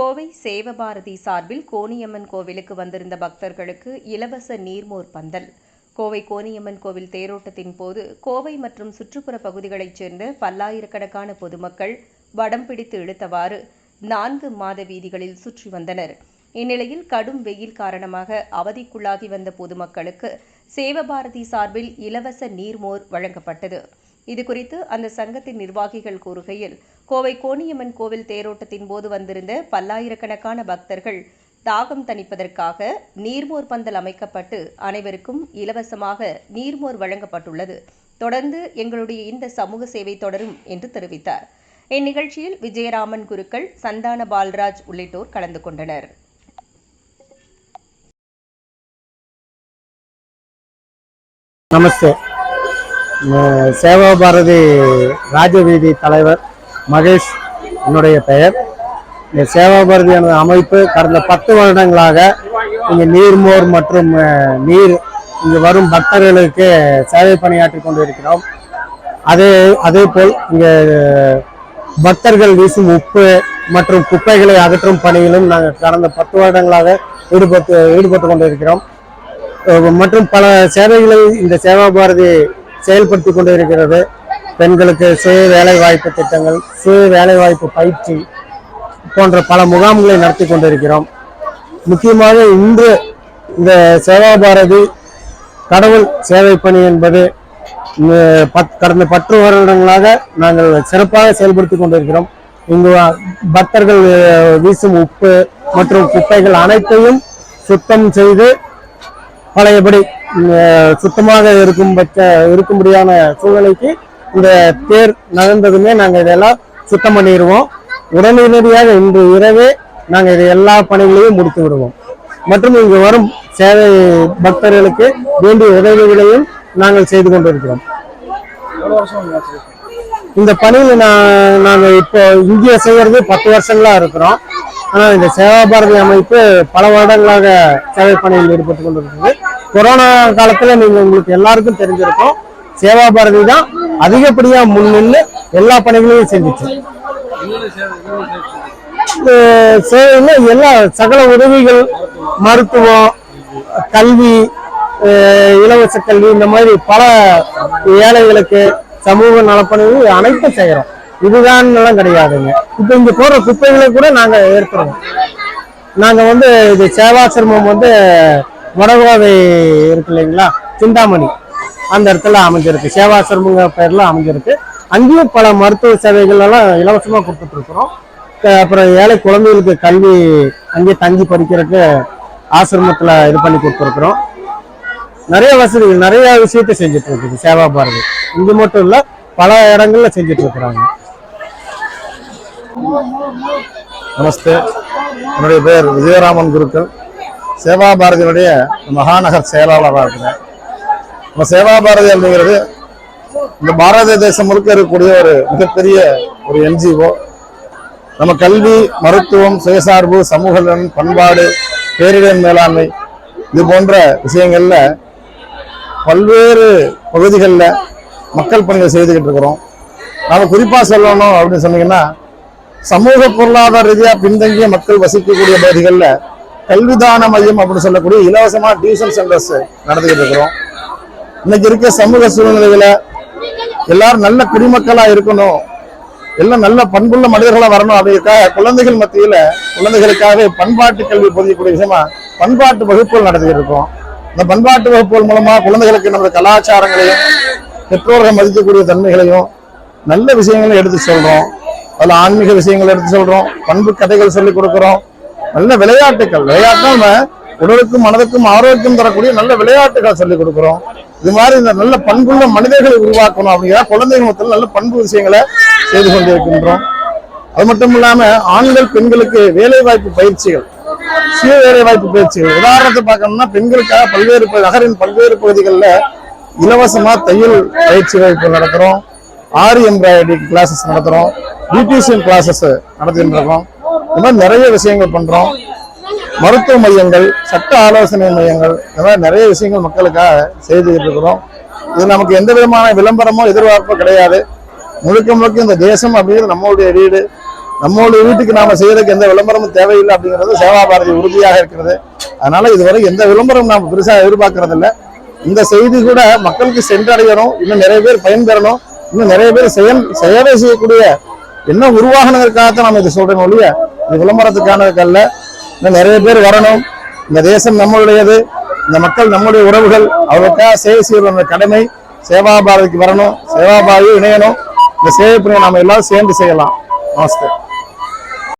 கோவை சேவபாரதி சார்பில் கோனியம்மன் கோவிலுக்கு வந்திருந்த பக்தர்களுக்கு இலவச நீர்மோர் பந்தல். கோவை கோனியம்மன் கோவில் தேரோட்டத்தின் போது கோவை மற்றும் சுற்றுப்புற பகுதிகளைச் சேர்ந்த பல்லாயிரக்கணக்கான பொதுமக்கள் வடம் பிடித்து இழுத்தவாறு நான்கு மாத வீதிகளில் சுற்றி வந்தனர். இந்நிலையில் கடும் வெயில் காரணமாக அவதிக்குள்ளாகி வந்த பொதுமக்களுக்கு சேவபாரதி சார்பில் இலவச நீர்மோர் வழங்கப்பட்டது. இதுகுறித்து அந்த சங்கத்தின் நிர்வாகிகள் கூறுகையில் கோவை கோணியம்மன் கோவில் தேரோட்டத்தின் போது வந்திருந்த பல்லாயிரக்கணக்கான பக்தர்கள் தாகம் தணிப்பதற்காக நீர்மோர் பந்தல் அமைக்கப்பட்டு அனைவருக்கும் இலவசமாக நீர்மோர் வழங்கப்பட்டுள்ளது. தொடர்ந்து எங்களுடைய இந்த சமூக சேவை தொடரும் என்று தெரிவித்தார். இந்நிகழ்ச்சியில் விஜயராமன் குருக்கள் சந்தான பால்ராஜ் உள்ளிட்டோர் கலந்து கொண்டனர். நமஸ்தே. சேவா பாரதி ராஜவீதி தலைவர் மகேஷ் என்னுடைய பெயர். இந்த சேவா பாரதி எனது அமைப்பு கடந்த பத்து வருடங்களாக இங்கே நீர்மோர் மற்றும் நீர் இங்கு வரும் பக்தர்களுக்கு சேவை பணியாற்றி கொண்டிருக்கிறோம். அதே அதே போல் இங்கே பக்தர்கள் வீசும் உப்பு மற்றும் குப்பைகளை அகற்றும் பணியிலும் நாங்கள் கடந்த பத்து வருடங்களாக ஈடுபட்டு ஈடுபட்டு கொண்டிருக்கிறோம். மற்றும் பல சேவைகளை இந்த சேவா பாரதி செயல்படுத்தி கொண்டு இருக்கிறது பெண்களுக்கு சுய வேலை வாய்ப்பு திட்டங்கள் சுய வேலை வாய்ப்பு பயிற்சி போன்ற பல முகாம்களை நடத்தி கொண்டிருக்கிறோம். முக்கியமாக இன்று இந்த சேவா பாரதி கடவுள் சேவை பணி என்பது பத்- கடந்த பத்து வருடங்களாக நாங்கள் சிறப்பாக செயல்படுத்தி கொண்டிருக்கிறோம். இங்கு பக்தர்கள் வீசும் உப்பு மற்றும் குப்பைகள் அனைத்தையும் சுத்தம் செய்து பழையபடி சுத்தமாக இருக்கும் பட்ச இருக்கும்படியான சூழ்நிலைக்கு இந்த தேர் நகர்ந்ததுமே நாங்கள் இதெல்லாம் சுத்தம் பண்ணிடுவோம். உடனடியாக இன்று இரவே நாங்கள் இது எல்லா பணிகளையும் முடித்து விடுவோம். மற்றும் இங்கு வரும் சேவை பக்தர்களுக்கு வேண்டிய உதவிகளையும் நாங்கள் செய்து கொண்டிருக்கிறோம். இந்த பணியில் நான் நாங்கள் இப்போ இங்கே செய்கிறது பத்து வருஷங்களா இருக்கிறோம். ஆனால் இந்த சேவா பாரதி அமைப்பு பல வருடங்களாக சேவை பணியில் ஈடுபட்டு கொண்டிருக்கிறது. கொரோனா காலத்தில் நீங்கள் உங்களுக்கு எல்லாருக்கும் தெரிஞ்சிருக்கும். சேவா பாரதி தான் அதிகப்படியாக முன்னின்று எல்லா பணிகளையும் செஞ்சுச்சு. இந்த எல்லா சகல உதவிகள் மருத்துவம் கல்வி இலவச கல்வி இந்த மாதிரி பல ஏழைகளுக்கு சமூக நலப்பணிகள் அனைத்தும் செய்யறோம். இதுதான் எல்லாம் கிடையாதுங்க. இப்போ இங்க போற குப்பைகளை கூட நாங்க ஏற்கிறோம். நாங்க வந்து இது சேவாசிரமம் வந்து வடகோவை இருக்கு இல்லைங்களா? சிந்தாமணி. அந்த இடத்துல அமைஞ்சிருக்கு. சேவாசிரமங்கிற பேரில் அமைஞ்சிருக்கு. அங்கேயும் பல மருத்துவ சேவைகள் எல்லாம் இலவசமாக கொடுத்துட்ருக்குறோம் அப்புறம் ஏழை குழந்தைகளுக்கு கல்வி அங்கேயே தங்கி படிக்கிறதுக்கு ஆசிரமத்தில் இது பண்ணி கொடுத்துருக்குறோம். நிறைய வசதிகள் நிறைய விஷயத்தை செஞ்சுட்டு இருக்குது சேவா பாரதி. இங்க மட்டும் இல்லை பல இடங்கள்ல செஞ்சுட்டு இருக்கிறாங்க நமஸ்தே. என்னுடைய பெயர் விஜயராமன் குருக்கள். சேவா பாரதியினுடைய மகாநகர் செயலாளராக இருக்கிறேன் நம்ம சேவா பாரதி அப்படிங்கிறது இந்த பாரத தேசம் முழுக்க இருக்கக்கூடிய ஒரு மிகப்பெரிய ஒரு என்ஜிஓ. நம்ம கல்வி மருத்துவம் சுயசார்பு சமூக நலன் பண்பாடு பேரிடர் மேலாண்மை இது போன்ற விஷயங்களில் பல்வேறு பகுதிகளில் மக்கள் பணிகள் செய்துக்கிட்டு இருக்கிறோம். நாம் குறிப்பாக சொல்லணும் அப்படின்னு சொன்னீங்கன்னா சமூக பொருளாதார ரீதியாக பின்தங்கிய மக்கள் வசிக்கக்கூடிய பகுதிகளில் கல்விதான மையம் அப்படின்னு சொல்லக்கூடிய இலவசமா டியூஷன் சென்டர்ஸ் நடத்திக்கிட்டு இருக்கிறோம். இன்னைக்கு இருக்க சமூக சூழ்நிலையில எல்லாரும் நல்ல குடிமக்களா இருக்கணும். எல்லாம் நல்ல பண்புள்ள மனிதர்களா வரணும். அப்படிங்கிறதுக்காக குழந்தைகள் மத்தியில குழந்தைகளுக்காக பண்பாட்டு கல்வி போதிக்கக்கூடிய விஷயமா பண்பாட்டு வகுப்புகள் நடத்திக்கிட்டு இருக்கோம். இந்த பண்பாட்டு வகுப்புகள் மூலமா குழந்தைகளுக்கு நமது கலாச்சாரங்களையும் பெற்றோர்கள் மதிக்கக்கூடிய தன்மைகளையும் நல்ல விஷயங்களையும் எடுத்து சொல்றோம். அதில் ஆன்மீக விஷயங்கள் எடுத்து சொல்றோம். பண்பு கதைகள் சொல்லி கொடுக்குறோம். நல்ல விளையாட்டுகள் விளையாட்டுனா நம்ம உடலுக்கும் மனதுக்கும் ஆரோக்கியம் தரக்கூடிய நல்ல விளையாட்டுகள் சொல்லிக் கொடுக்குறோம். இது மாதிரி இந்த நல்ல பண்புள்ள மனிதர்களை உருவாக்கணும் அப்படிங்கிற குழந்தைகள் மொத்தத்தில் நல்ல பண்பு விஷயங்களை செய்து கொண்டிருக்கின்றோம். அது மட்டும் இல்லாம ஆண்கள் பெண்களுக்கு வேலை வாய்ப்பு பயிற்சிகள் சுய வேலை வாய்ப்பு பயிற்சிகள். உதாரணத்தை பார்க்கணும்னா பெண்களுக்காக பல்வேறு நகரின் பல்வேறு பகுதிகளில் இலவசமா தையல் பயிற்சி வகுப்பு நடத்துறோம். ஆரி எம்ப்ராய்டரி கிளாஸஸ் நடத்துறோம். பியூட்டிஷியன் கிளாஸஸ் நடத்திட்டு இருக்கோம். இந்த மாதிரி நிறைய விஷயங்கள் பண்றோம். மருத்துவ மையங்கள் சட்ட ஆலோசனை மையங்கள் இந்த மாதிரி நிறைய விஷயங்கள் மக்களுக்காக செய்துகிட்டு இருக்கிறோம். இது நமக்கு எந்த விதமான விளம்பரமோ எதிர்பார்ப்போ கிடையாது. முழுக்க முழுக்க இந்த தேசம் அப்படிங்கிறது நம்மளுடைய வீடு. நம்மளுடைய வீட்டுக்கு நாம செய்யறதுக்கு எந்த விளம்பரமும் தேவையில்லை அப்படிங்கிறது சேவா பாரதி உறுதியாக இருக்கிறது. அதனால இதுவரை எந்த விளம்பரம் நாம பெருசாக எதிர்பார்க்கறது இல்லை இந்த செய்தி கூட மக்களுக்கு சென்றடையணும் இன்னும் நிறைய பேர் பயன்பெறணும் இன்னும் நிறைய பேர் செயல் சேவை செய்யக்கூடிய என்ன உருவாகணுங்கிறதுக்காகத்தான் நம்ம இதை சொல்றோம் ஒழிய இது விளம்பரத்துக்கானதுக்கல்ல இன்னும் நிறைய பேர் வரணும். இந்த தேசம் நம்மளுடையது. இந்த மக்கள் நம்முடைய உறவுகள். அவர்களுக்காக சேவை செய்வது கடமை சேவா பாரதிக்கு வரணும். சேவா பாரதி இணையணும். இந்த சேவை பணியை நாம் எல்லாரும் சேர்ந்து செய்யலாம். நமஸ்தே.